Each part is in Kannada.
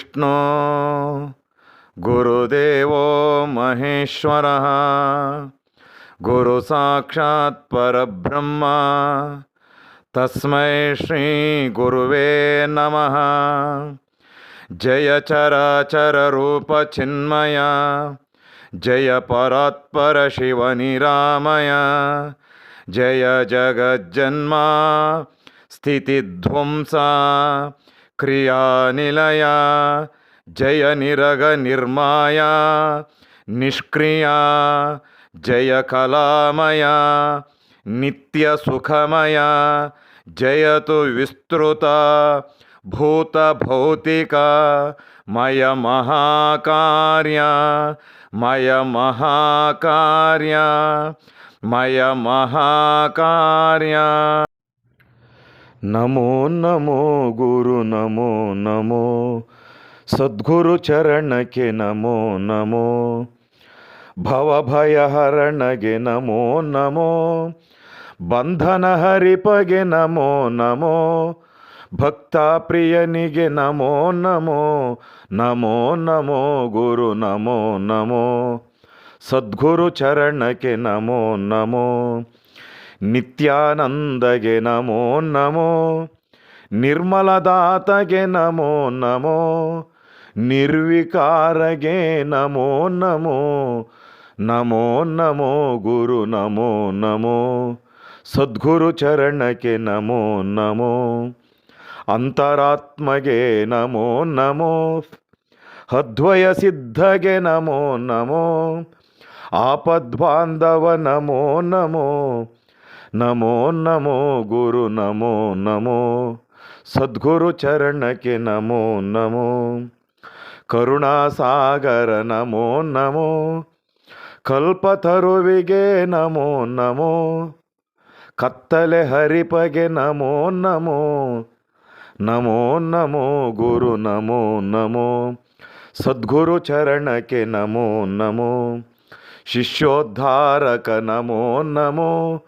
ವಿಷ್ಣು ಗುರುದೇವೋ ಮಹೇಶ್ವರಃ ಗುರು ಸಾಕ್ಷಾತ್ ಪರಬ್ರಹ್ಮ ತಸ್ಮೈ ಶ್ರೀ ಗುರುವೇ ನಮಃ ಜಯ ಚರಾಚರ ರೂಪ ಚಿನ್ಮಯ ಜಯ క్రియానిలయ జయ నిరగ నిర్మాయ నిష్క్రియా జయ కళామయ నిత్య సుఖమయ జయతు విస్తృత భూత భౌతిక మయ మహాకార్య మయ మహాకార్య మయ మహాకార్య. ಮಯ ಮಹಾಕಾರ್ಯ ಮಯ ಮಹಾಕಾರ್ಯ ಮಯ ಮಹಾಕಾರ್ಯ ನಮೋ ನಮೋ ಗುರು ನಮೋ ನಮೋ ಸದ್ಗುರು ಚರಣಕ್ಕೆ ನಮೋ ನಮೋ ಭವಭಯಹರಣಗೆ ನಮೋ ನಮೋ ಬಂಧನ ಹರಿಪಗೆ ನಮೋ ನಮೋ ಭಕ್ತ ಪ್ರಿಯನಿಗೆ ನಮೋ ನಮೋ ನಮೋ ನಮೋ ಗುರು ನಮೋ ನಮೋ ಸದ್ಗುರು ಚರಣಕ್ಕೆ ನಮೋ ನಮೋ ನಿತ್ಯಾನಂದಗೆ ನಮೋ ನಮೋ ನಿರ್ಮಲದಾತಗೆ ನಮೋ ನಮೋ ನಿರ್ವಿಕಾರಗೆ ನಮೋ ನಮೋ ನಮೋ ನಮೋ ಗುರು ನಮೋ ನಮೋ ಸದ್ಗುರು ಚರಣಕ್ಕೆ ನಮೋ ನಮೋ ಅಂತರಾತ್ಮಗೆ ನಮೋ ನಮೋ ಅದ್ವಯ ಸಿದ್ಧಗೆ ನಮೋ ನಮೋ ಆಪದ್ಬಾಂಧವ ನಮೋ ನಮೋ ನಮೋ ನಮೋ ಗುರು ನಮೋ ನಮೋ. ಸದ್ಗುರು ಚರಣಕ್ಕೆ ನಮೋ ನಮೋ. ಕರುಣಾಸಾಗರ ನಮೋ ನಮೋ. ಕಲ್ಪತರುವಿಗೆ ನಮೋ ನಮೋ. ಕತ್ತಲೆ ಹರಿಪಗೆ ನಮೋ ನಮೋ. ನಮೋ ನಮೋ ಗುರು ನಮೋ ನಮೋ. ಸದ್ಗುರು ಚರಣಕ್ಕೆ ನಮೋ ನಮೋ. ಶಿಷ್ಯೋದ್ಧಾರಕ ನಮೋ ನಮೋ.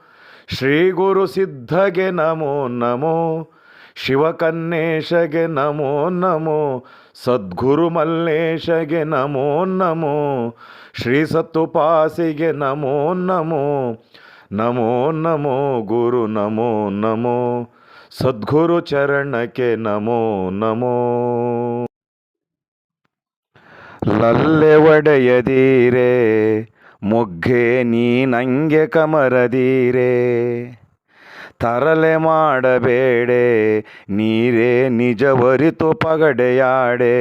ಶ್ರೀ ಗುರು ಸಿದ್ಧಗೆ ನಮೋ ನಮೋ, ಶಿವಕನ್ನೇಶಗೆ ನಮೋ ನಮೋ, ಸದ್ಗುರು ಮಲ್ಲೇಶಗೆ ನಮೋ ನಮೋ, ಶ್ರೀ ಸತ್ತುಪಾಸಿಗೆ ನಮೋ ನಮೋ ನಮೋ ನಮೋ ಗುರು ನಮೋ ನಮೋ, ಸದ್ಗುರು ಚರಣಕ್ಕೆ ನಮೋ ನಮೋ. ಲಲ್ಲೆ ಒಡೆಯದೀರೆ ಮೊಗ್ಗೆ ನೀ ನಂಗೆ ಕಮರದೀರೆ. ತರಲೆ ಮಾಡಬೇಡೆ, ನೀರೇ ನಿಜವರಿತು ಪಗಡೆಯಾಡೆ.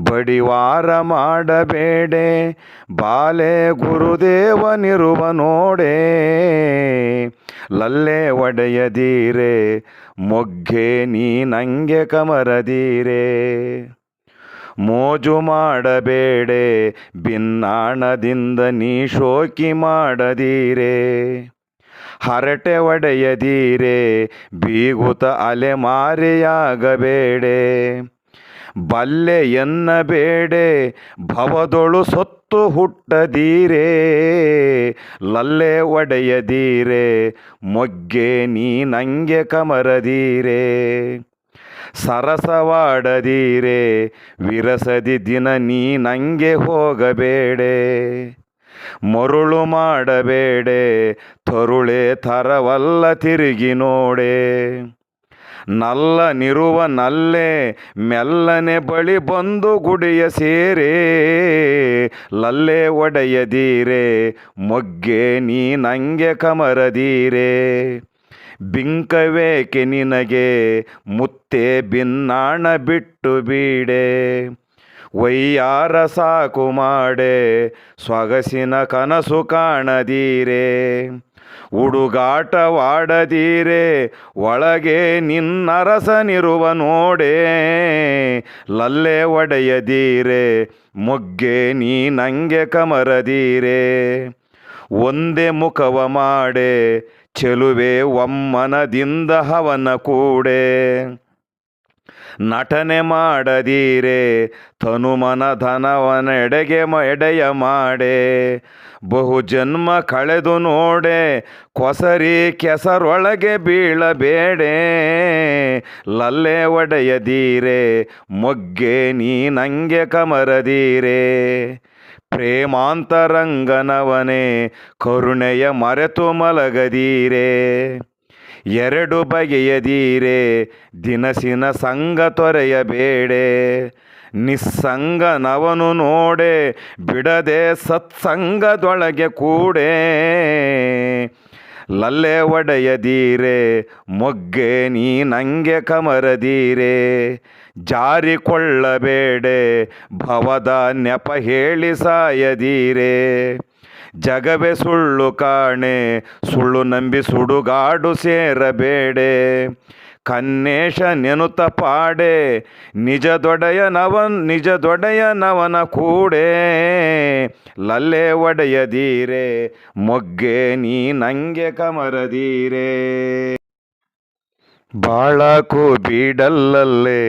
ಬಡಿವಾರ ಮಾಡಬೇಡೆ, ಬಾಲೆ ಗುರುದೇವನಿರುವ ನೋಡೆ. ಲಲ್ಲೆ ಒಡೆಯದೀರೆ, ಮೊಗ್ಗೆ ನೀ ನಂಗೆ ಕಮರದೀರೆ. ಮೋಜು ಮಾಡಬೇಡೆ ಭಿನ್ನಾಣದಿಂದ ನೀ ಶೋಕಿ ಮಾಡದೀರೆ. ಹರಟೆ ಒಡೆಯದೀರೆ, ಬೀಗುತ ಅಲೆಮಾರಿಯಾಗಬೇಡೆ. ಬಲ್ಲೆ ಎನ್ನಬೇಡೆ, ಭವದೊಳು ಸೊತ್ತು ಹುಟ್ಟದೀರೆ. ಲಲ್ಲೆ ಒಡೆಯದೀರೆ, ಮೊಗ್ಗೆ ನೀ ನಂಗೆ ಕಮರದೀರೆ. ಸರಸವಾಡದೀರೆ, ವಿರಸದಿ ದಿನ ನೀ ನಂಗೆ ಹೋಗಬೇಡೆ. ಮರುಳು ಮಾಡಬೇಡೆ, ತರುಳೆ ತರವಲ್ಲ ತಿರುಗಿ ನೋಡೆ. ನಲ್ಲ ನಿರುವ ನಲ್ಲೆ ಮೆಲ್ಲನೆ ಬಳಿ ಬಂದು ಗುಡಿಯ ಸೇರೆ. ಲಲ್ಲೆ ಒಡೆಯದೀರೆ, ಮೊಗ್ಗೆ ನೀ ನಂಗೆ ಕಮರದೀರೆ. ಬಿಂಕವೇಕೆ ನಿನಗೆ ಮುತ್ತೆ ಬಿನ್ನಾಣ ಬಿಟ್ಟು ಬೀಡೆ. ವೈಯಾರ ಸಾಕು ಮಾಡೆ ಸೊಗಸಿನ ಕನಸು ಕಾಣದೀರೆ. ಹುಡುಗಾಟವಾಡದೀರೆ ಒಳಗೆ ನಿನ್ನರಸನಿರುವ ನೋಡೆ. ಲಲ್ಲೆ ಒಡೆಯದೀರೆ, ಮೊಗ್ಗೆ ನೀ ನಂಗೆ ಕಮರದೀರೆ. ಒಂದೇ ಮುಖವ ಮಾಡೆ ಚೆಲುವೆ ಒಮ್ಮನದಿಂದ ಹವನ ಕೂಡೆ. ನಟನೆ ಮಾಡದೀರೆ, ತನುಮನ ಮ- ಎಡೆಯ ಮಾಡೆ. ಬಹು ಜನ್ಮ ಕಳೆದು ನೋಡೆ, ಕೊಸರಿ ಕೆಸರೊಳಗೆ ಬೀಳಬೇಡೆ. ಲಲ್ಲೆ ಒಡೆಯದೀರೆ, ಮೊಗ್ಗೆ ನೀ ನಂಗೆ ಕಮರದೀರೆ. ಪ್ರೇಮಾಂತರಂಗನವನೇ, ಕರುಣೆಯ ಮರೆತು ಮಲಗದೀರೆ. ಎರಡು ಬಗೆಯದೀರೆ, ದಿನಸಿನ ಸಂಗ ತೊರೆಯಬೇಡೆ. ನಿಸ್ಸಂಗನವನು ನೋಡೆ, ಬಿಡದೆ ಸತ್ಸಂಗದೊಳಗೆ ಕೂಡೆ. ಲಲ್ಲೆ ಒಡೆಯದೀರೆ, ಮೊಗ್ಗೆ ನೀ ನಂಗೆ ಕಮರದೀರೆ. ಜಾರಿಕೊಳ್ಳಬೇಡೆ. ಭವದ ನೆಪ ಹೇಳಿ ಸಾಯದೀರೆ. ಜಗವೇ ಸುಳ್ಳು ಕಾಣೆ, ಸುಳ್ಳು ನಂಬಿ ಸುಡುಗಾಡು ಸೇರಬೇಡೆ. ಕನ್ನೇಶ ನೆನುತ ಪಾಡೆ ನಿಜ ದೊಡೆಯನವನ್ ನಿಜ ದೊಡೆಯನವನ ಕೂಡೆ. ಲಲ್ಲೆ ಒಡೆಯದೀರೆ, ಮೊಗ್ಗೆ ನೀ ನಂಗೆ ಕಮರದೀರೆ. ಬಾಳಕು ಬೀಡಲ್ಲಲ್ಲೇ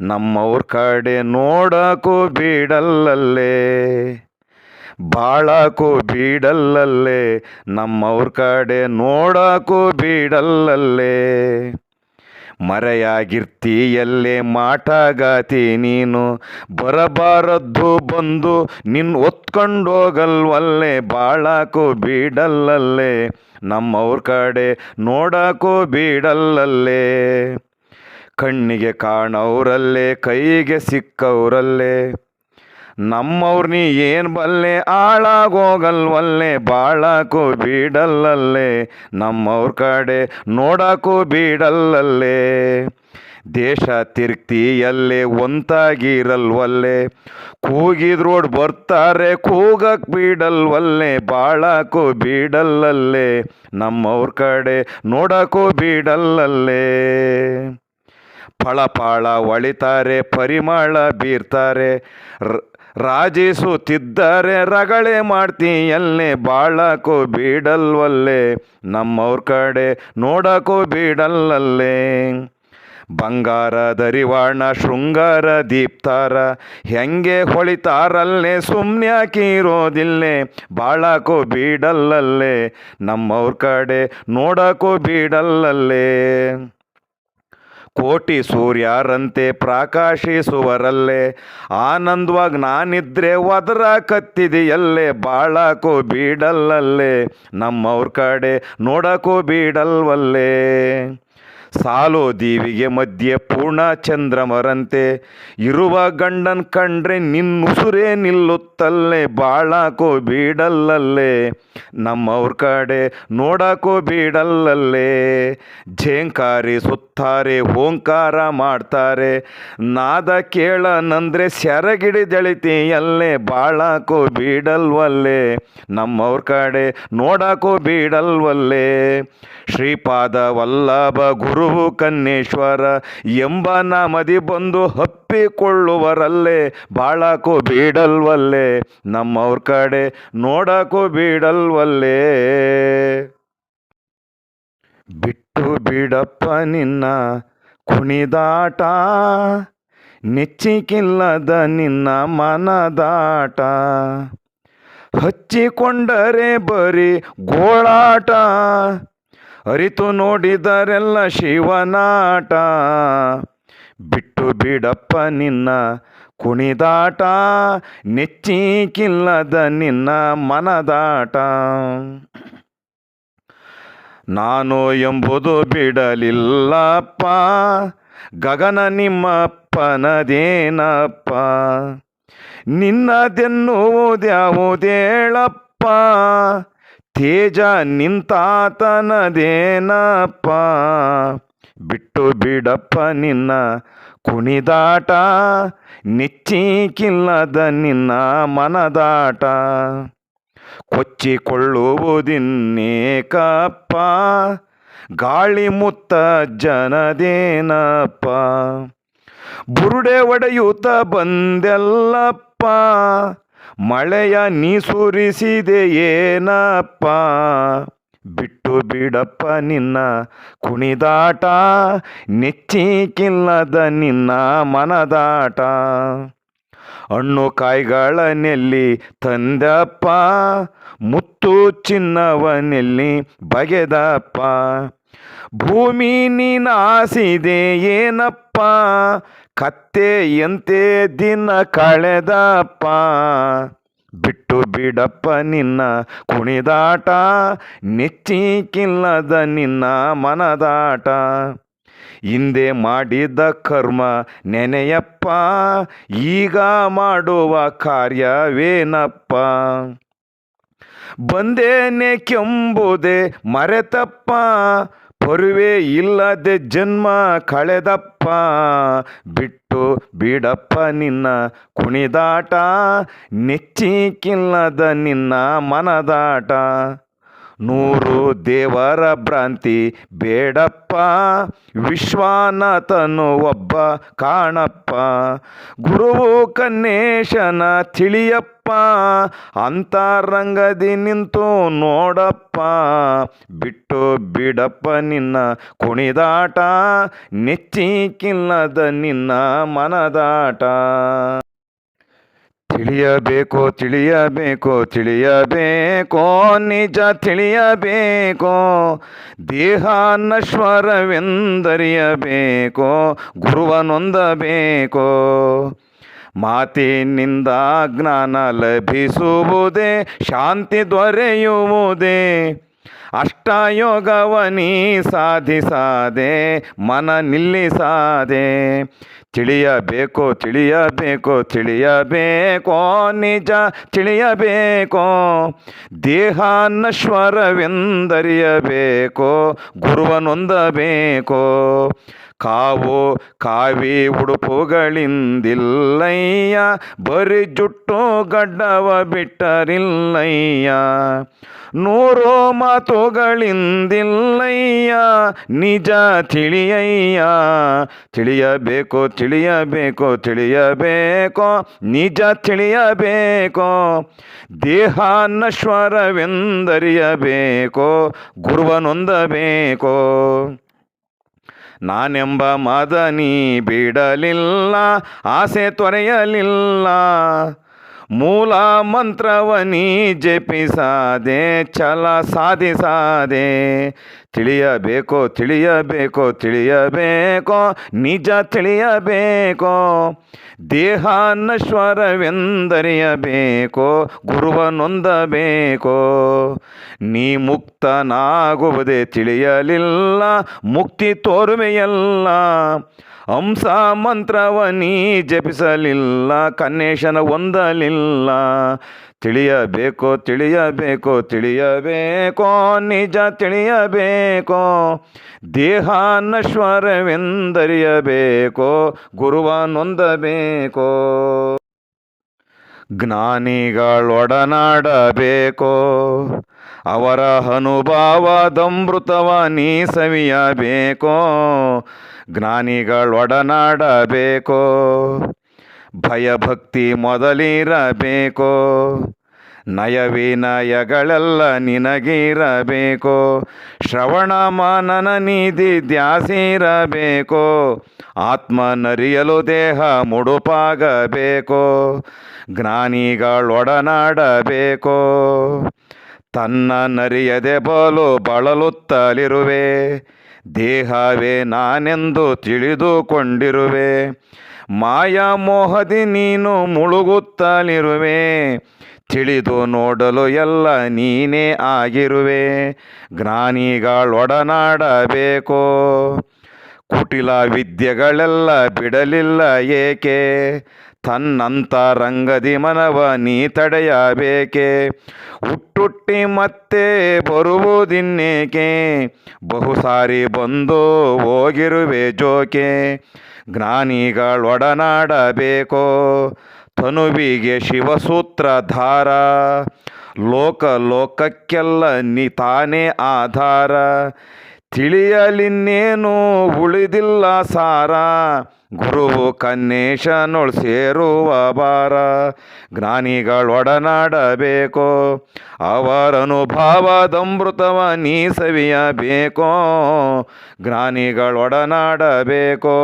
ನಮ್ಮವ್ರ ಕಡೆ ನೋಡಕು ಬೀಡಲ್ಲಲ್ಲೇ ಬಾಳಕು ಬೀಡಲ್ಲಲ್ಲೇ ನಮ್ಮವ್ರ ಕಡೆ ನೋಡಕು ಬೀಡಲ್ಲಲ್ಲೇ ಮರೆಯಾಗಿರ್ತೀಯಲ್ಲೇ ಮಾಟಗಾತಿ ನೀನು, ಬರಬಾರದ್ದು ಬಂದು ನಿನ್ನ ಒತ್ಕೊಂಡೋಗಲ್ವಲ್ಲೇ ಬಾಳಕು ಬೀಡಲ್ಲಲ್ಲೇ ನಮ್ಮವ್ರ ಕಡೆ ನೋಡಕೋ ಬೀಡಲ್ಲಲ್ಲೇ. ಕಣ್ಣಿಗೆ ಕಾಣವ್ರಲ್ಲೇ ಕೈಗೆ ಸಿಕ್ಕವ್ರಲ್ಲೇ. ನಮ್ಮವ್ರ ನೀ ಏನು ಬಲ್ಲೆ ಆಳಾಗೋಗಲ್ವಲ್ಲೇ ಬಾಳಕ್ಕೂ ಬೀಡಲ್ಲಲ್ಲೇ. ನಮ್ಮವ್ರ ಕಡೆ ನೋಡಕ್ಕೂ ಬೀಡಲ್ಲಲ್ಲೇ. ದೇಶ ತಿರ್ಗ್ತಿಯಲ್ಲೇ ಒಂತಾಗಿರಲ್ವಲ್ಲೇ? ಕೂಗಿದ್ರೋಡ್ ಬರ್ತಾರೆ ಕೂಗಕ್ಕೆ ಬೀಡಲ್ವಲ್ಲೇ? ಬಾಳಕು ಬೀಡಲ್ಲಲ್ಲೇ? ನಮ್ಮವ್ರ ಕಡೆ ನೋಡಕು ಬೀಡಲ್ಲಲ್ಲೇ? ಫಳಪಾಳ ಒಳಿತಾರೆ, ಪರಿಮಳ ಬೀರ್ತಾರೆ ರಾಜಿಸುತ್ತಿದ್ದಾರೆ, ರಗಳೆ ಮಾಡ್ತೀಯಲ್ಲೇ? ಬಾಳಕು ಬೀಡಲ್ವಲ್ಲೇ? ನಮ್ಮವ್ರ ಕಡೆ ನೋಡಕು ಬೀಡಲ್ಲಲ್ಲೇ? ಬಂಗಾರದರಿವಾಣ ಶೃಂಗಾರ ದೀಪ್ತಾರ. ಹೆಂಗೆ ಹೊಳಿತಾರಲ್ಲೇ ಸುಮ್ನ್ಯಾಕಿರೋದಿಲ್ಲೇ ಬಾಳಕು ಬೀಡಲ್ಲಲ್ಲೇ, ನಮ್ಮವ್ರ ಕಡೆ ನೋಡಕು ಬೀಡಲ್ಲಲ್ಲೇ. ಕೋಟಿ ಸೂರ್ಯರಂತೆ ಪ್ರಾಕಾಶಿಸುವರಲ್ಲೇ, ಆನಂದವಾಗಿ ನಾನಿದ್ರೆ ಒದರ ಕತ್ತಿದೆಯಲ್ಲೇ, ಬಾಳಕು ಬೀಡಲ್ಲಲ್ಲೇ, ನಮ್ಮವ್ರ ಕಡೆ ನೋಡಕೋ ಬೀಡಲ್ವಲ್ಲೇ. ಸಾಲು ದೇವಿಗೆ ಮಧ್ಯೆ ಪೂರ್ಣ ಚಂದ್ರಮರಂತೆ, ಇರುವ ಗಂಡನ್ ಕಂಡ್ರೆ ನಿನ್ನುಸುರೇ ನಿಲ್ಲುತ್ತಲ್ಲೇ, ಬಾಳಾಕೋ ಬೀಡಲ್ಲಲ್ಲೇ, ನಮ್ಮವ್ರ ಕಡೆ ನೋಡಾಕೋ ಬೀಡಲ್ಲಲ್ಲೇ. ಝೇಂಕಾರಿ ಸುತ್ತಾರೆ, ಓಂಕಾರ ಮಾಡ್ತಾರೆ, ನಾದ ಕೇಳನಂದ್ರೆ ಸೆರಗಿಡಿದೆಳಿತೀಯಲ್ಲೇ ಬಾಳಾಕೋ ಬೀಡಲ್ವಲ್ಲೇ, ನಮ್ಮವ್ರ ಕಡೆ ನೋಡಾಕೋ ಬೀಡಲ್ವಲ್ಲೇ. ಶ್ರೀಪಾದ ವಲ್ಲಭ ಗುರುವು ಕನ್ನೇಶ್ವರ, ಎಂಬ ನಾಮದಿ ಬಂದು ಹಪ್ಪಿಕೊಳ್ಳುವರಲ್ಲೇ ಬಾಳಕ್ಕೂ ಬೀಡಲ್ವಲ್ಲೇ, ನಮ್ಮವ್ರ ಕಡೆ ನೋಡಕ್ಕೂ ಬೀಡಲ್ವಲ್ಲೇ. ಬಿಟ್ಟು ಬಿಡಪ್ಪ ನಿನ್ನ ಕುಣಿದಾಟ, ನೆಚ್ಚಿಕಿಲ್ಲದ ನಿನ್ನ ಮನದಾಟ. ಹಚ್ಚಿಕೊಂಡರೆ ಬರೀ ಗೋಳಾಟ ಅರಿತು ನೋಡಿದರೆಲ್ಲ ಶಿವನಾಟ. ಬಿಟ್ಟು ಬಿಡಪ್ಪ ನಿನ್ನ ಕುಣಿದಾಟ, ನೆಚ್ಚಿಕಿಲ್ಲದ ನಿನ್ನ ಮನದಾಟ. ನಾನು ಎಂಬುದು ಬಿಡಲಿಲ್ಲಪ್ಪ, ಗಗನ ನಿಮ್ಮಪ್ಪನದೇನಪ್ಪ. ನಿನ್ನದೆನ್ನುವುದ್ಯಾವುದೇಳಪ್ಪ ತೇಜ ನಿಂತಾತನದೇನಪ್ಪ? ಬಿಟ್ಟು ಬಿಡಪ್ಪ ನಿನ್ನ ಕುಣಿದಾಟ. ನೆಚ್ಚಿಕಿಲ್ಲದ ನಿನ್ನ ಮನದಾಟ. ಕೊಚ್ಚಿಕೊಳ್ಳುವುದಿನ್ನೇಕಪ್ಪ. ಗಾಳಿ ಮುತ್ತ ಜನದೇನಪ್ಪ? ಬುರುಡೆ ಒಡೆಯುತ್ತ ಬಂದೆಲ್ಲಪ್ಪ. ಮಳೆಯ ನೀ ಸುರಿಸಿದೆಯೇನಪ್ಪ ಬಿಟ್ಟು ಬಿಡಪ್ಪ ನಿನ್ನ ಕುಣಿದಾಟ, ನೆಚ್ಚಿಕಿಲ್ಲದ ನಿನ್ನ ಮನದಾಟ. ಹಣ್ಣು ಕಾಯಿಗಳನ್ನೆಲ್ಲಿ ತಂದಪ್ಪ, ಮುತ್ತು ಚಿನ್ನವನೆಲ್ಲಿ ಬಗೆದಪ್ಪ. ಭೂಮಿ ಏನಪ್ಪ? ಕತ್ತೆಯಂತೆ ದಿನ ಕಳೆದಪ್ಪ? ಬಿಟ್ಟು ಬಿಡಪ್ಪ ನಿನ್ನ ಕುಣಿದಾಟ, ನೆಚ್ಚಿಕಿಲ್ಲದ ನಿನ್ನ ಮನದಾಟ. ಹಿಂದೆ ಮಾಡಿದ ಕರ್ಮ ನೆನೆಯಪ್ಪ, ಈಗ ಮಾಡುವ ಕಾರ್ಯವೇನಪ್ಪ? ಬಂದೇನೆ ಕೆಂಬುದೇ ಮರೆತಪ್ಪ ಪೊರುವೆ ಇಲ್ಲದೆ ಜನ್ಮ ಕಳೆದಪ್ಪ. ಬಿಟ್ಟು ಬಿಡಪ್ಪ ನಿನ್ನ ಕುಣಿದಾಟ, ನೆಚ್ಚಿಕಿಲ್ಲದ ನಿನ್ನ ಮನದಾಟ. ನೂರು ದೇವರ ಭ್ರಾಂತಿ ಬೇಡಪ್ಪ, ವಿಶ್ವನಾಥನು ಒಬ್ಬ ಕಾಣಪ್ಪ. ಗುರುವು ಕನ್ನೇಶನ ತಿಳಿಯಪ್ಪ. ಅಂತರಂಗದಿ ನಿಂತು ನೋಡಪ್ಪ, ಬಿಟ್ಟು ಬಿಡಪ್ಪ ನಿನ್ನ ಕುಣಿದಾಟ, ನೆಚ್ಚಿಕಿಲ್ಲದ ನಿನ್ನ ಮನದಾಟ. ತಿಳಿಯಬೇಕು ತಿಳಿಯಬೇಕು, ತಿಳಿಯಬೇಕೋ, ನಿಜ ತಿಳಿಯಬೇಕೋ ದೇಹ ನಶ್ವರವೆಂದರಿಯಬೇಕೋ ಗುರುವನೊಂದಬೇಕೋ. ಮಾತಿನಿಂದ ಜ್ಞಾನ ಲಭಿಸುವುದೇ, ಶಾಂತಿ ದೊರೆಯುವುದೇ. ಅಷ್ಟಯೋಗವನಿ ಸಾಧಿಸಾದೆ, ಮನ ನಿಲ್ಲಿಸಾದೆ. ತಿಳಿಯಬೇಕು ತಿಳಿಯಬೇಕು, ತಿಳಿಯಬೇಕೋ, ನಿಜ ತಿಳಿಯಬೇಕೋ. ದೇಹ ನಶ್ವರವೆಂದರಿಯಬೇಕೋ ಗುರುವನೊಂದಬೇಕೋ. ಕಾವು ಕಾವಿ ಉಡುಪುಗಳಿಂದಿಲ್ಲಯ್ಯ, ಬರಿ ಜುಟ್ಟು ಗಡ್ಡವ ಬಿಟ್ಟರಿಲ್ಲಯ್ಯ. ನೂರೋ ಮಾತುಗಳಿಂದಿಲ್ಲಯ್ಯ, ನಿಜ ತಿಳಿಯಯ್ಯ. ತಿಳಿಯಬೇಕು ತಿಳಿಯಬೇಕು ತಿಳಿಯಬೇಕು, ನಿಜ ತಿಳಿಯಬೇಕು. ದೇಹ ನಶ್ವರವೆಂದರಿಯಬೇಕೋ, ಗುರುವನೊಂದಬೇಕೋ. ನಾನೆಂಬ ಮದನಿ ಬಿಡಲಿಲ್ಲ ಆಸೆ ತೊರೆಯಲಿಲ್ಲ. ಮೂಲ ಮಂತ್ರವನಿ ಜಪಿಸಾದೆ, ಛಲ ಸಾಧಿಸಾದೆ. ತಿಳಿಯಬೇಕೋ ತಿಳಿಯಬೇಕೋ ತಿಳಿಯಬೇಕೋ, ನಿಜ ತಿಳಿಯಬೇಕೋ, ದೇಹ ನಶ್ವರವೆಂದರಿಯಬೇಕೋ, ಗುರುವನೊಂದಬೇಕೋ. ನೀ ಮುಕ್ತನಾಗುವುದೇ ತಿಳಿಯಲಿಲ್ಲ, ಮುಕ್ತಿ ತೋರುವೆಯಲ್ಲ. ಹಂಸ ಮಂತ್ರವನಿ ಜಪಿಸಲಿಲ್ಲ, ಕನ್ನೇಶನ ಹೊಂದಲಿಲ್ಲ. ತಿಳಿಯಬೇಕೋ ತಿಳಿಯಬೇಕೋ ತಿಳಿಯಬೇಕೋ, ನಿಜ ತಿಳಿಯಬೇಕೋ ದೇಹ ನಶ್ವರವೆಂದರಿಯಬೇಕೋ ಗುರುವನೊಂದಬೇಕೋ, ಜ್ಞಾನಿಗಳೊಡನಾಡಬೇಕೋ, ಅವರ ಅನುಭವದಮೃತವ ನೀ ಸವಿಯಬೇಕೋ ಜ್ಞಾನಿಗಳೊಡನಾಡಬೇಕೋ. ಭಯಭಕ್ತಿ ಮೊದಲಿರಬೇಕೋ. ನಯವಿನಯಗಳೆಲ್ಲ ನಿನಗಿರಬೇಕೋ. ಶ್ರವಣ ಮಾನನ ನಿಧಿ ದ್ಯಾಸಿರಬೇಕೋ ಆತ್ಮನರಿಯಲು ದೇಹ ಮುಡುಪಾಗಬೇಕೋ. ಜ್ಞಾನಿಗಳೊಡನಾಡಬೇಕೋ. ತನ್ನ ನರಿಯದೆ ಬಲು ಬಳಲುತ್ತಲಿರುವೆ. ದೇಹವೇ ನಾನೆಂದು ತಿಳಿದುಕೊಂಡಿರುವೆ. ಮಾಯಾ ಮೋಹದಿ ನೀನು ಮುಳುಗುತ್ತಲಿರುವೆ. ತಿಳಿದು ನೋಡಲು ಎಲ್ಲ ನೀನೇ ಆಗಿರುವೆ. ಜ್ಞಾನಿಗಳೊಡನಾಡಬೇಕೋ. ಕುಟಿಲ ವಿದ್ಯೆಗಳೆಲ್ಲ ಬಿಡಲಿಲ್ಲ ಏಕೆ? ತನ್ನಂತರಂಗದಿ ಮನವ ನೀ ತಡೆಯಬೇಕೆ? ಹುಟ್ಟುಟ್ಟಿ ಮತ್ತೆ ಬರುವುದಿನ್ನೇಕೆ? ಬಹುಸಾರಿ ಬಂದು ಹೋಗಿರುವೆ ಜೋಕೆ? ಜ್ಞಾನಿಗಳೊಡನಾಡಬೇಕೋ? ತನುವಿಗೆ ಶಿವಸೂತ್ರಧಾರ ಲೋಕ ಲೋಕಕ್ಕೆಲ್ಲ ನೀ ತಾನೇ ಆಧಾರ. ತಿಳಿಯಲಿನ್ನೇನು ಉಳಿದಿಲ್ಲ ಸಾರ. ಗುರುವು ಕನ್ನೇಶನೊಳ್ ಸೇರುವ ಬಾರ ಜ್ಞಾನಿಗಳೊಡನಾಡಬೇಕೋ. ಅವರನುಭಾವದಮೃತವ ನೀ ಸವಿಯಬೇಕೋ. ಜ್ಞಾನಿಗಳೊಡನಾಡಬೇಕೋ.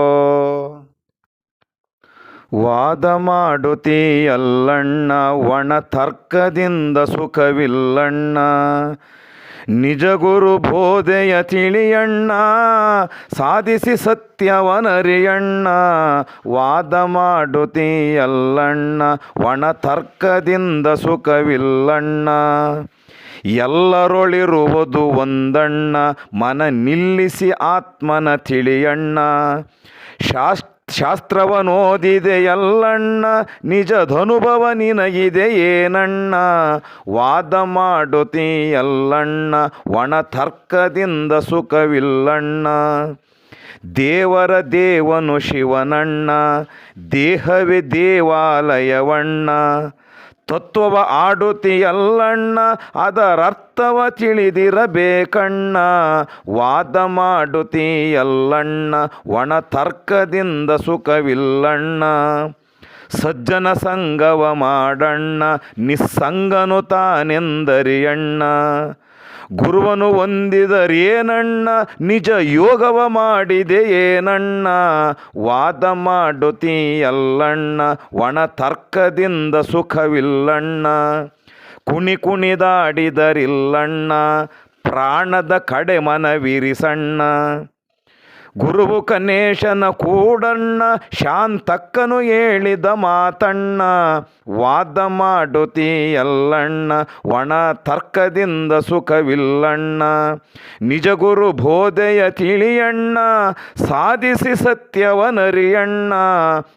ವಾದ ಮಾಡುತ್ತೀಯಲ್ಲಣ್ಣ ಒಣ ತರ್ಕದಿಂದ ಸುಖವಿಲ್ಲಣ್ಣ. ನಿಜ ಗುರು ಬೋಧೆಯ ತಿಳಿಯಣ್ಣ, ಸಾಧಿಸಿ ಸತ್ಯವನರಿಯಣ್ಣ, ವಾದ ಮಾಡುತ್ತೀಯಲ್ಲಣ್ಣ ಒಣ ತರ್ಕದಿಂದ ಸುಖವಿಲ್ಲಣ್ಣ. ಎಲ್ಲರೊಳಿರುವುದು ಒಂದಣ್ಣ, ಮನ ನಿಲ್ಲಿಸಿ ಆತ್ಮನ ತಿಳಿಯಣ್ಣ. ಶಾಸ್ತ್ರ ಶಾಸ್ತ್ರವನೋದಿದೆ ಎಲ್ಲಣ್ಣ ನಿಜದನುಭವ ನಿನಗಿದೆ ಏನಣ್ಣ? ವಾದ ಮಾಡುತ್ತೀಯಲ್ಲಣ್ಣ ಒಣ ತರ್ಕದಿಂದ ಸುಖವಿಲ್ಲಣ್ಣ. ದೇವರ ದೇವನು ಶಿವನಣ್ಣ, ದೇಹವೇ ದೇವಾಲಯವಣ್ಣ. ತತ್ವವ ಆಡುತ್ತೀಯಲ್ಲಣ್ಣ ಅದರರ್ಥವ ತಿಳಿದಿರಬೇಕಣ್ಣ. ವಾದ ಮಾಡುತ್ತೀಯಲ್ಲಣ್ಣ ಒಣ ತರ್ಕದಿಂದ ಸುಖವಿಲ್ಲಣ್ಣ. ಸಜ್ಜನ ಸಂಗವ ಮಾಡಣ್ಣ ನಿಸ್ಸಂಗನು ತಾನೆಂದರಿಯಣ್ಣ. ಗುರುವನು ಒಂದಿದರೇನಣ್ಣ ನಿಜ ಯೋಗವ ಮಾಡಿದೆ ಏನಣ್ಣ? ವಾದ ಮಾಡುತ್ತೀಯಲ್ಲಣ್ಣ? ಒಣ ತರ್ಕದಿಂದ ಸುಖವಿಲ್ಲಣ್ಣ? ಕುಣಿ ಕುಣಿದಾಡಿದರಿಲ್ಲಣ್ಣ ಪ್ರಾಣದ ಕಡೆ ಮನವಿರಿಸಣ್ಣ? ಗುರುವು ಕನೇಶನ ಕೂಡಣ್ಣ, ಶಾಂತಕ್ಕನು ಹೇಳಿದ ಮಾತಣ್ಣ, ವಾದ ಮಾಡುತ್ತೀಯಲ್ಲಣ್ಣ, ಒಣ ತರ್ಕದಿಂದ ಸುಖವಿಲ್ಲಣ್ಣ. ನಿಜ ಗುರು ಬೋಧೆಯ ತಿಳಿಯಣ್ಣ, ಸಾಧಿಸಿ ಸತ್ಯವನರಿಯಣ್ಣ,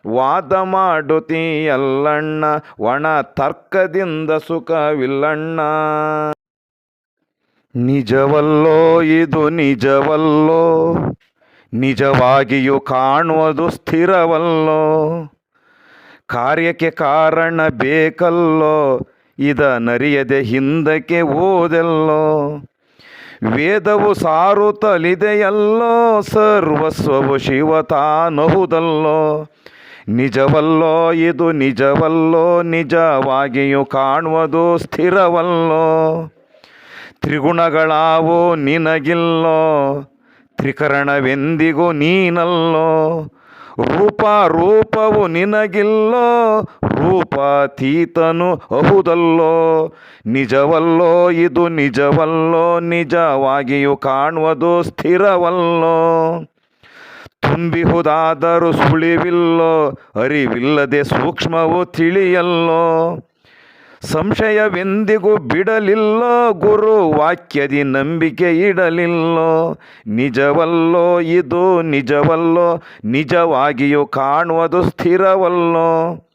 ವಾದ ಮಾಡುತ್ತೀಯಲ್ಲಣ್ಣ, ಒಣ ತರ್ಕದಿಂದ ಸುಖವಿಲ್ಲಣ್ಣ. ನಿಜವಲ್ಲೋ, ಇದು ನಿಜವಲ್ಲೋ ನಿಜವಾಗಿಯೂ ಕಾಣುವುದು ಸ್ಥಿರವಲ್ಲೋ? ಕಾರ್ಯಕ್ಕೆ ಕಾರಣ ಬೇಕಲ್ಲೋ? ಇದ ನರಿಯದೆ ಹಿಂದಕ್ಕೆ ಓದೆಲ್ಲೋ ವೇದವು ಸಾರುತ್ತಲಿದೆಯಲ್ಲೋ ಸರ್ವಸ್ವವು ಶಿವ ತಾನಹುದಲ್ಲೋ? ನಿಜವಲ್ಲೋ? ಇದು ನಿಜವಲ್ಲೋ? ನಿಜವಾಗಿಯೂ ಕಾಣುವುದು ಸ್ಥಿರವಲ್ಲೋ? ತ್ರಿಗುಣಗಳಾವೋ? ನಿನಗಿಲ್ಲೋ? ತ್ರಿಕರಣವೆಂದಿಗೂ ನೀನಲ್ಲೋ? ರೂಪ ರೂಪವು ನಿನಗಿಲ್ಲೋ? ರೂಪಾತೀತನು ಅಹುದಲ್ಲೋ? ನಿಜವಲ್ಲೋ? ಇದು ನಿಜವಲ್ಲೋ? ನಿಜವಾಗಿಯೂ ಕಾಣುವುದು ಸ್ಥಿರವಲ್ಲೋ? ತುಂಬಿಹುದಾದರೂ ಸುಳಿವಿಲ್ಲೋ? ಅರಿವಿಲ್ಲದೆ ಸೂಕ್ಷ್ಮವು ತಿಳಿಯಲ್ಲೋ? ಸಂಶಯವೆಂದಿಗೂ ಬಿಡಲಿಲ್ಲ ಗುರು, ವಾಕ್ಯದಿ ನಂಬಿಕೆ ಇಡಲಿಲ್ಲೋ. ನಿಜವಲ್ಲೋ, ಇದು ನಿಜವಲ್ಲೋ, ನಿಜವಾಗಿಯೂ ಕಾಣುವುದು ಸ್ಥಿರವಲ್ಲೋ.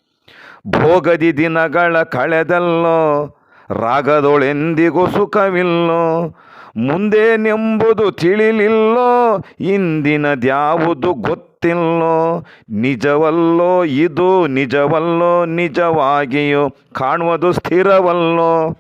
ಭೋಗದಿ ದಿನಗಳ ಕಳೆದಲ್ಲೋ, ರಾಗದೊಳೆಂದಿಗೂ ಸುಖವಿಲ್ಲೋ. ಮುಂದೇನೆಂಬುದು ತಿಳಿಲಿಲ್ಲೋ, ಇಂದಿನದ್ಯಾವುದು ಗೊತ್ತಿಲ್ಲೋ, ನಿಜವಲ್ಲೋ, ಇದು ನಿಜವಲ್ಲೋ, ನಿಜವಾಗಿಯೋ ಕಾಣುವುದು ಸ್ಥಿರವಲ್ಲೋ.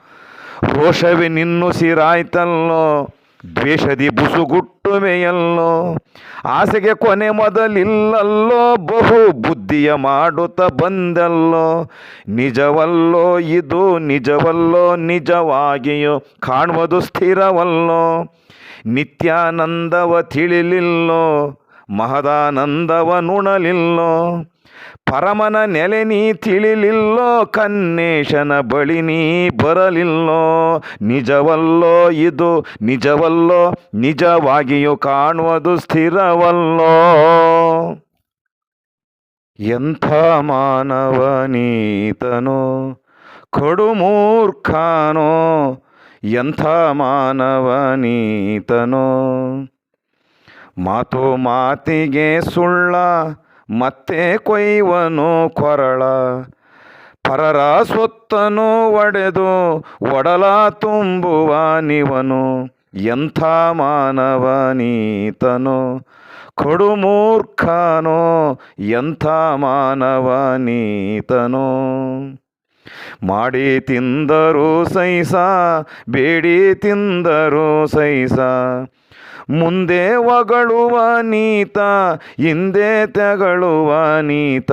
ರೋಷವೇ ನಿನ್ನುಸಿರಾಯ್ತಲ್ಲೋ ದ್ವೇಷದಿ ಬುಸುಗುಟ್ಟುವೆಯಲ್ಲೋ. ಆಸೆಗೆ ಕೊನೆ ಮೊದಲಿಲ್ಲಲ್ಲೋ, ಬಹು ಬುದ್ಧಿಯ ಮಾಡುತ್ತ ಬಂದಲ್ಲೋ. ನಿಜವಲ್ಲೋ, ಇದು ನಿಜವಲ್ಲೋ, ನಿಜವಾಗಿಯೋ ಕಾಣುವುದು ಸ್ಥಿರವಲ್ಲೋ. ನಿತ್ಯಾನಂದವ ತಿಳಿಲಿಲ್ಲೋ ಮಹದಾನಂದವ ನುಣಲಿಲ್ಲೋ ಪರಮನ ನೆಲೆ ನೀ ತಿಳಿಲಿಲ್ಲೋ, ಕನ್ನೇಶನ ಬಳಿ ನೀ ಬರಲಿಲ್ಲೋ. ನಿಜವಲ್ಲೋ ಇದು, ನಿಜವಲ್ಲೋ, ನಿಜವಾಗಿಯೂ ಕಾಣುವುದು ಸ್ಥಿರವಲ್ಲೋ. ಎಂಥ ಮಾನವನೀತನೋ ಕೊಡು ಮೂರ್ಖನೋ, ಎಂಥ ಮಾನವನೀತನೋ ಮಾತು ಮಾತಿಗೆ ಸುಳ್ಳ, ಮತ್ತೆ ಕೊಯ್ವನು ಕೊರಳ. ಪರರ ಸ್ವತ್ತನು ಒಡೆದು ಒಡಲ ತುಂಬುವ ನಿವನು. ಎಂಥ ಮಾನವನೀತನು ಕೊಡು ಮೂರ್ಖನೋ, ಎಂಥ ಮಾನವನೀತನೋ ಮಾಡಿ ತಿಂದರು ಸೈಸ ಬೇಡಿ ತಿಂದರು ಸೈಸ ಮುಂದೆ ಒಗಳುವ ನೀತ ಹಿಂದೆ ತೆಗಳುವ ನೀತ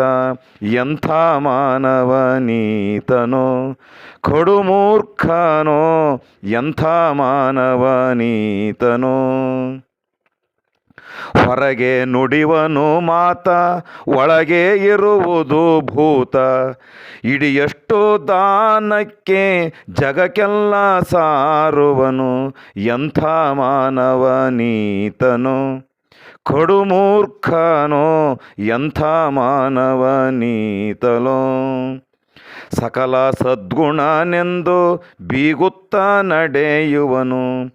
ಎಂಥ ಮಾನವ ನೀತನೋ? ಕಡುಮೂರ್ಖನೋ ಎಂಥ ಮಾನವ ನೀತನೋ? ಹೊರಗೆ ನುಡಿವನು ಮಾತ, ಒಳಗೆ ಇರುವುದು ಭೂತ. ಇಡಿಯಷ್ಟು ದಾನಕ್ಕೆ ಜಗಕ್ಕೆಲ್ಲ ಸಾರುವನು, ಎಂಥ ಮಾನವನೀತನು ಕಡುಮೂರ್ಖನೋ ಎಂಥ ಮಾನವನೀತಲೋ ಸಕಲ ಸದ್ಗುಣನೆಂದು ಬೀಗುತ್ತ ನಡೆಯುವನು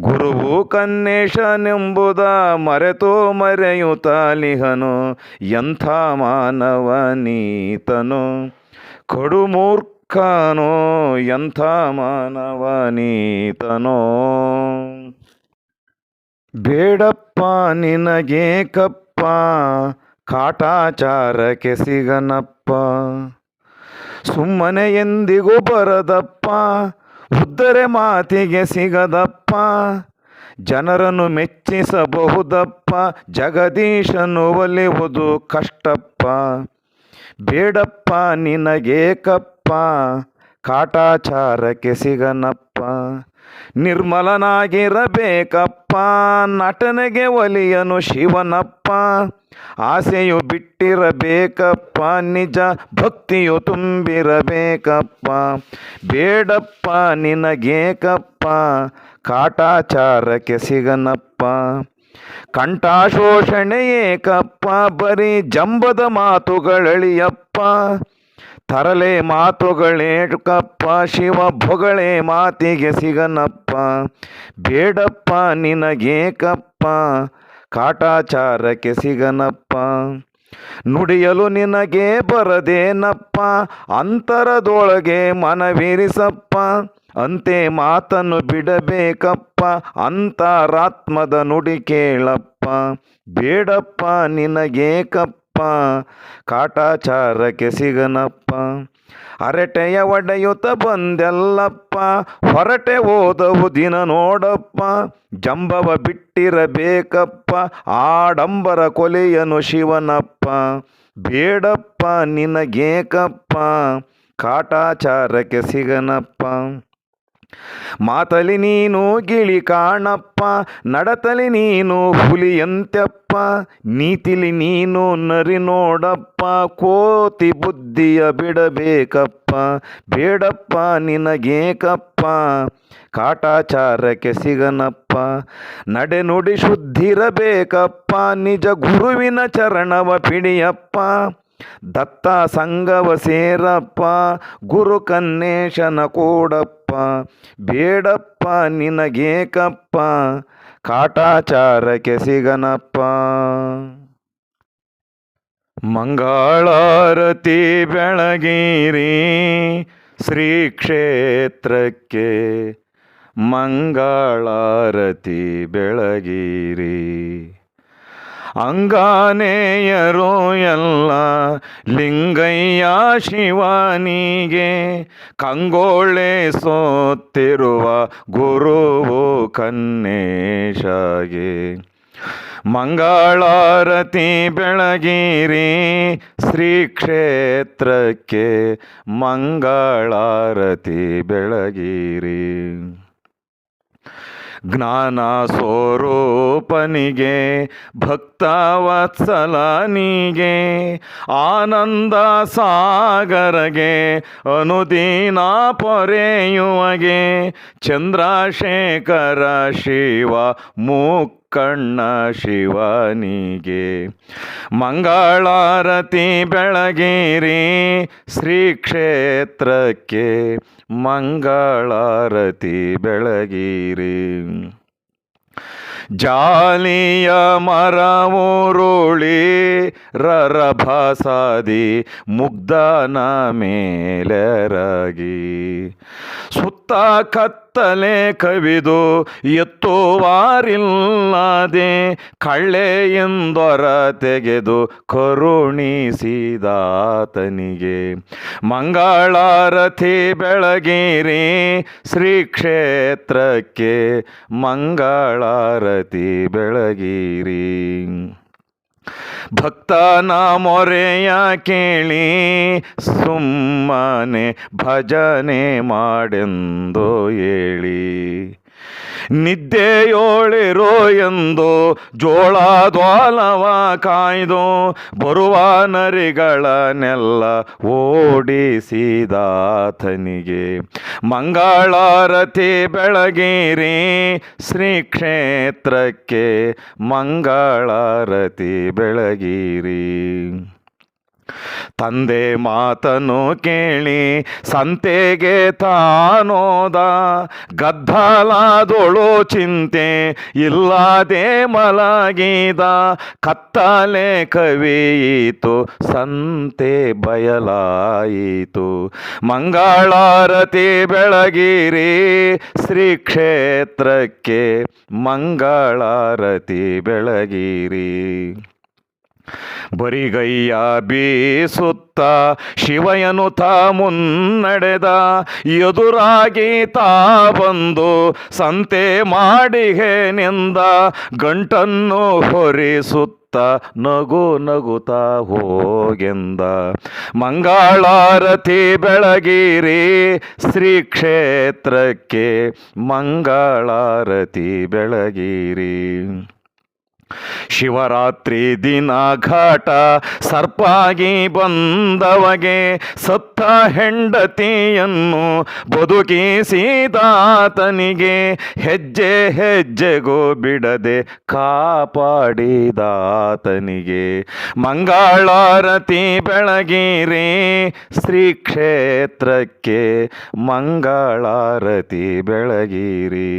ಗುರುವು ಕನ್ನೇಶನೆಂಬುದ ಮರೆತು ಮರೆಯುತ್ತಾಲಿಹನು ಎಂಥ ಮಾನವ ನೀತನು ಕಡುಮೂರ್ಖನೋ, ಎಂಥ ಮಾನವ ನೀತನೋ ಬೇಡಪ್ಪ ನಿನಗೆ ಕಪ್ಪ ಕಾಟಾಚಾರಕ್ಕೆ ಸಿಗನಪ್ಪ. ಸುಮ್ಮನೆ ಎಂದಿಗೂ ಬರದಪ್ಪ ಉದ್ದರೆ ಮಾತಿಗೆ ಸಿಗದಪ್ಪ ಜನರನ್ನು ಮೆಚ್ಚಿಸಬಹುದಪ್ಪ ಜಗದೀಶನು ಒಲಿಯುವುದು ಕಷ್ಟಪ್ಪ. ಬೇಡಪ್ಪ ನಿನಗೇಕಪ್ಪ ಕಾಟಾಚಾರಕ್ಕೆ ಸಿಗನಪ್ಪ. ನಿರ್ಮಲನಾಗಿರಬೇಕಪ್ಪ. ನಟನೆಗೆ ಒಲಿಯನು ಶಿವನಪ್ಪ. ಆಸೆಯು ಬಿಟ್ಟಿರಬೇಕಪ್ಪ. ನಿಜ ಭಕ್ತಿಯು ತುಂಬಿರಬೇಕಪ್ಪ. ಬೇಡಪ್ಪ ನಿನಗೇಕಪ್ಪ. ಕಾಟಾಚಾರಕ್ಕೆ ಸಿಗನಪ್ಪ. ಕಂಠಾಶೋಷಣೆ ಏಕಪ್ಪ. ಬರೀ ಜಂಬದ ಮಾತುಗಳಳಿಯಪ್ಪ. ತರಲೆ ಮಾತುಗಳೇಕಪ್ಪ ಶಿವ ಭೊಗಳೆ ಮಾತಿಗೆ ಸಿಗನಪ್ಪ. ಬೇಡಪ್ಪ ನಿನಗೇಕಪ್ಪ ಕಾಟಾಚಾರಕ್ಕೆ ಸಿಗನಪ್ಪ. ನುಡಿಯಲು ನಿನಗೆ ಬರದೇನಪ್ಪ, ಅಂತರದೊಳಗೆ ಮನವಿರಿಸಪ್ಪ. ಅಂತೆ ಮಾತನ್ನು ಬಿಡಬೇಕಪ್ಪ, ಅಂತರಾತ್ಮದ ನುಡಿ ಕೇಳಪ್ಪ. ಬೇಡಪ್ಪ ನಿನಗೇಕಪ್ಪ ಕಾಟಾಚಾರಕ್ಕೆ ಸಿಗನಪ್ಪ. ಅರಟೆಯ ಒಡೆಯುತ್ತ ಬಂದೆಲ್ಲಪ್ಪ. ಹೊರಟೆ ಓದವು ದಿನ ನೋಡಪ್ಪ. ಜಂಬವ ಬಿಟ್ಟಿರಬೇಕಪ್ಪ. ಆಡಂಬರ ಕೊಲೆಯನು ಶಿವನಪ್ಪ. ಬೇಡಪ್ಪ ನಿನಗೇಕಪ್ಪ. ಕಾಟಾಚಾರಕ್ಕೆ ಸಿಗನಪ್ಪ. ಮಾತಲಿ ನೀನು ಗಿಳಿ ಕಾಣಪ್ಪ. ನಡತಲಿ ನೀನು ಹುಲಿಯಂತೆಪ್ಪ ನೀತಿಲಿ ನೀನು ನರಿ ನೋಡಪ್ಪ, ಕೋತಿ ಬುದ್ಧಿಯ ಬಿಡಬೇಕಪ್ಪ, ಬೇಡಪ್ಪ ನಿನಗೇಕಪ್ಪ, ಕಾಟಾಚಾರಕ್ಕೆ ಸಿಗನಪ್ಪ ನಡೆನುಡಿ ಶುದ್ಧಿರಬೇಕಪ್ಪ, ನಿಜ ಗುರುವಿನ ಚರಣವ ಪಿಡಿಯಪ್ಪ ದತ್ತ ಸಂಗವ ಸೇರಪ್ಪ, ಗುರು ಕನ್ನೇಶನ ಕೂಡಪ್ಪ, ಬೇಡಪ್ಪ ನಿನಗೇಕಪ್ಪ ಕಾಟಾಚಾರಕ್ಕೆ ಸಿಗನಪ್ಪ. ಮಂಗಳಾರತಿ ಬೆಳಗಿರಿ ಶ್ರೀ ಕ್ಷೇತ್ರಕ್ಕೆ ಮಂಗಳಾರತಿ ಬೆಳಗಿರಿ. ಅಂಗಾನೇಯರೋ ಎಲ್ಲ ಲಿಂಗಯ್ಯ ಶಿವನಿಗೆ ಕಂಗೋಳೆ ಸೋತಿರುವ ಗುರುವು ಕನ್ನೇಶಗೆ. ಮಂಗಳಾರತಿ ಬೆಳಗಿರಿ ಶ್ರೀ ಕ್ಷೇತ್ರಕ್ಕೆ ಮಂಗಳಾರತಿ ಬೆಳಗಿರಿ. ಜ್ಞಾನ ಸ್ವರೂಪನಿಗೆ ಭಕ್ತವತ್ಸಲನಿಗೆ ಆನಂದ ಸಾಗರಗೆ ಅನುದೀನ ಪೊರೆಯುವಗೆ ಚಂದ್ರಶೇಖರ ಶಿವ ಮುಕ್ಕಣ್ಣ ಶಿವನಿಗೆ. ಮಂಗಳಾರತಿ ಬೆಳಗಿರಿ ಶ್ರೀ ಕ್ಷೇತ್ರಕ್ಕೆ ಮಂಗಳಾರತಿ ಬೆಳಗಿರಿ. ಜಾಲಿಯ ಮರವೂರುಳಿ ರರಭಸಾದಿ ಮುಗ್ಧನ ಮೇಲೆರಗಿ. ಸುತ್ತ ಕತ್ತಲೆಯಾಗಿ ಕತ್ತಲೆ ಕವಿದು ಎತ್ತುವಾರಿಲ್ಲದೆ ಕಳ್ಳೆ ಎಂದೊರ ತೆಗೆದು ಕರುಣಿಸಿದಾತನಿಗೆ. ಮಂಗಳಾರತಿ ಬೆಳಗಿರಿ ಶ್ರೀ ಕ್ಷೇತ್ರಕ್ಕೆ ಮಂಗಳಾರತಿ ಬೆಳಗಿರಿ. ಭಕ್ತನ ಮೊರೆಯ ಕೇಳಿ ಸುಮ್ಮನೆ ಭಜನೆ ಮಾಡೆಂದು ಹೇಳಿ. ನಿದ್ದೆಯೋಳಿರೋ ಎಂದು ಜೋಳ ದ್ವಾಲವ ಕಾಯ್ದು ಬರುವ ನರಿಗಳನ್ನೆಲ್ಲ ಓಡಿಸಿದಾತನಿಗೆ. ಮಂಗಳಾರತಿ ಬೆಳಗಿರಿ ಶ್ರೀ ಕ್ಷೇತ್ರಕ್ಕೆ ಮಂಗಳಾರತಿ ಬೆಳಗಿರಿ. ತಂದೆ ಮಾತನು ಕೇಳಿ ಸಂತೆಗೆ ತಾನೋದ, ಗದ್ದಲಾದೊಳು ಚಿಂತೆ ಇಲ್ಲದೆ ಮಲಗಿದ, ಕತ್ತಲೆ ಕವಿಯಿತು, ಸಂತೆ ಬಯಲಾಯಿತು. ಮಂಗಳಾರತಿ ಬೆಳಗಿರಿ ಶ್ರೀ ಕ್ಷೇತ್ರಕ್ಕೆ ಮಂಗಳಾರತಿ ಬೆಳಗಿರಿ. ಬರಿಗೈಯ ಬೀಸುತ್ತ ಶಿವಯನು ತಾ ಮುನ್ನಡೆದ ಎದುರಾಗಿ ತಾ ಬಂದು ಸಂತೆ ಮಾಡಿಹೇನೆಂದ ಗಂಟನ್ನು ಹೊರಿಸುತ್ತ ನಗು ನಗುತ್ತಾ ಹೋಗೆಂದ. ಮಂಗಳಾರತಿ ಬೆಳಗಿರಿ ಶ್ರೀ ಕ್ಷೇತ್ರಕ್ಕೆ ಮಂಗಳಾರತಿ ಬೆಳಗಿರಿ. ಶಿವರಾತ್ರಿ ದಿನ ಘಾಟ, ಸರ್ಪಾಗಿ ಬಂದವಗೆ ಸತ್ತ ಹೆಂಡತಿಯನ್ನು ಬದುಕಿಸಿದಾತನಿಗೆ ಹೆಜ್ಜೆ ಹೆಜ್ಜೆಗೂ ಬಿಡದೆ ಕಾಪಾಡಿದಾತನಿಗೆ ಮಂಗಳಾರತಿ ಬೆಳಗಿರಿ ಶ್ರೀ ಕ್ಷೇತ್ರಕ್ಕೆ ಮಂಗಳಾರತಿ ಬೆಳಗಿರಿ.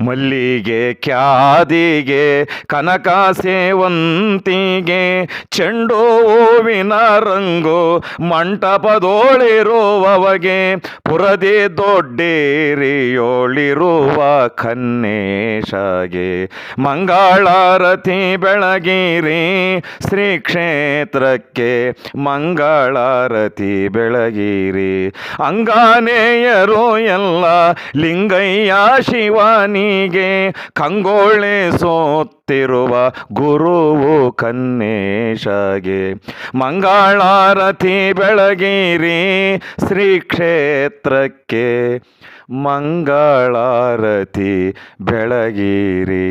ಮಲ್ಲಿಗೆ ಕ್ಯಾದಿಗೆ ಕನಕ ಸೇವಂತಿಗೆ, ಚೆಂಡು ಹೂವಿನ ರಂಗು, ಮಂಟಪದೋಳಿರುವವಗೆ, ಪುರದಿ ದೊಡ್ಡೇರಿಯೋಳಿರುವ ಕನ್ನೇಶಗೆ, ಮಂಗಳಾರತಿ ಬೆಳಗಿರಿ ಶ್ರೀ ಕ್ಷೇತ್ರಕ್ಕೆ ಮಂಗಳಾರತಿ ಬೆಳಗಿರಿ. ಅಂಗಾನೇಯರು ಎಲ್ಲ ಲಿಂಗಯ್ಯ ಶಿವನಿಗೆ ಕಂಗೊಳಿಸುತ್ತಿರುವ ಗುರುವು ಕನ್ನೇಶಗೆ. ಮಂಗಳಾರತಿ ಬೆಳಗಿರಿ ಶ್ರೀ ಕ್ಷೇತ್ರಕ್ಕೆ ಮಂಗಳಾರತಿ ಬೆಳಗಿರಿ.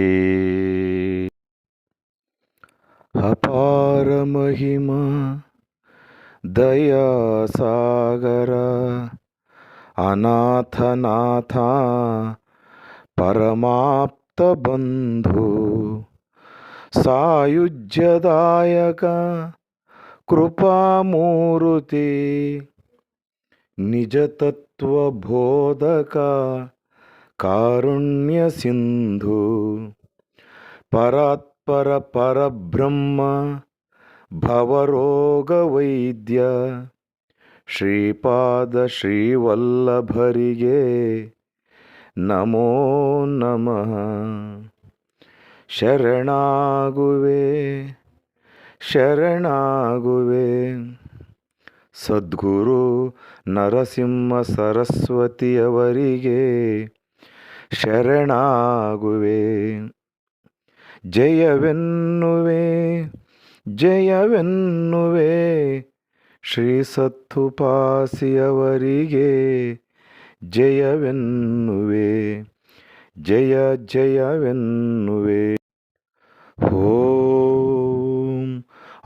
ಅಪಾರ ಮಹಿಮಾ ದಯಾಸಾಗರ ಅನಾಥನಾಥ ಪರಮಾಪ್ತ ಬಂಧು ಸಾಯುಜ್ಯದಾಯಕ ಕೃಪಾಮೂರುತಿ ನಿಜತತ್ವಬೋಧಕ ತತ್ವ ಬೋಧಕ ಕಾರುಣ್ಯ ಸಿಂಧು ಪರಾತ್ಪರ ಪರಬ್ರಹ್ಮ ಭವರೋಗವೈದ್ಯ ಶ್ರೀಪಾದ ಶ್ರೀವಲ್ಲಭರಿಗೆ ನಮೋ ನಮಃ. ಶರಣಾಗುವೆ ಶರಣಾಗುವೆ. ಸದ್ಗುರು ನರಸಿಂಹ ಸರಸ್ವತಿಯವರಿಗೆ ಶರಣಾಗುವೆ. ಜಯವೆನ್ನುವೆ ಜಯವೆನ್ನುವೆ ಶ್ರೀ ಸತ್ತುಪಾಸಿಯವರಿಗೆ ಜಯವೆನ್ನುವೆ ಜಯ ಜಯವೆನ್ನುವೆ ಓಂ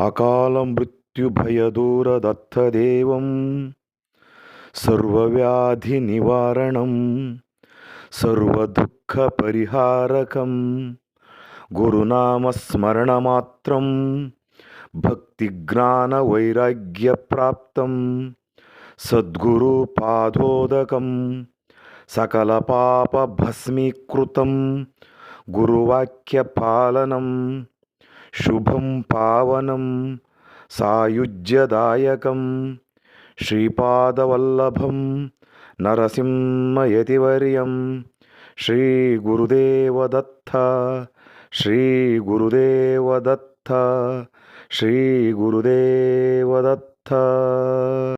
ಅಕಾಲ ಮೃತ್ಯು ಭಯದೂರದತ್ತದೇವಂ ಸರ್ವವ್ಯಾಧಿ ನಿವಾರಣಂ ಸರ್ವದುಃಖ సద్గురుపాదోదకం सकलपापभस्मीकृतं गुरुवाक्यपालनं शुभं पावनं सायुज्यदायकं श्रीपादवल्लभं नरसिंहयतिवर्यं श्रीगुरुदेवदत्त श्रीगुरुदेवदत्त श्रीगुरुदेवदत्त